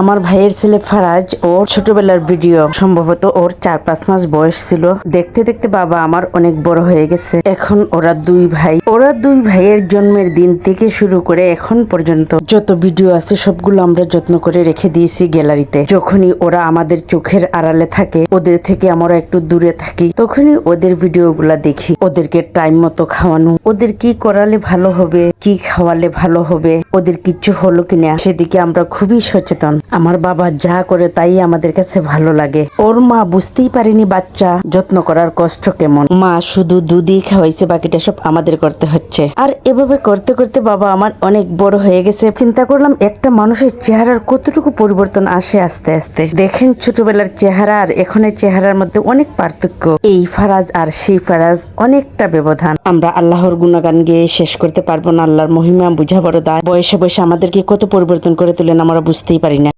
আমার ভাইয়ের ছেলে ফারাজ, ওর ছোটবেলার ভিডিও। সম্ভবত ওর চার পাঁচ মাস বয়স ছিল। দেখতে দেখতে বাবা আমার অনেক বড় হয়ে গেছে। এখন ওরা দুই ভাই। ওরা দুই ভাইয়ের জন্মের দিন থেকে শুরু করে এখন পর্যন্ত যত ভিডিও আছে, সবগুলো আমরা যত্ন করে রেখে দিয়েছি গ্যালারিতে। যখনই ওরা আমাদের চোখের আড়ালে থাকে, ওদের থেকে আমরা একটু দূরে থাকি, তখনই ওদের ভিডিওগুলা দেখি। ওদেরকে টাইম মতো খাওয়ানো, ওদের কি করালে ভালো হবে, কি খাওয়ালে ভালো হবে। ওদের কিচ্ছু হলো কিনা, সেদিকে আমরা খুবই সচেতন। আমার বাবা যা করে তাই আমাদের কাছে ভালো লাগে। ওর মা বুঝতেই পারেনি বাচ্চা, যত্ন করার কষ্ট কেমন। মা শুধু দুধই খাওয়াইছে, বাকিটা সব আমাদের করতে হচ্ছে। আর এভাবে করতে করতে বাবা আমার অনেক বড় হয়ে গেছে। চিন্তা করলাম একটা মানুষের চেহারার কতটুকু পরিবর্তন আসে আস্তে আস্তে। দেখেন ছোটবেলার চেহারা আর এখনের চেহারার মধ্যে অনেক পার্থক্য। এই ফারাজ আর সেই ফারাজ অনেকটা ব্যবধান। আমরা আল্লাহর গুণগান গিয়ে শেষ করতে পারব না, আল্লাহর মহিমা বুঝা বড় দা বয়সে বয়সে আমাদেরকে কত পরিবর্তন করে তোলেন আমরা বুঝতেই পারি না।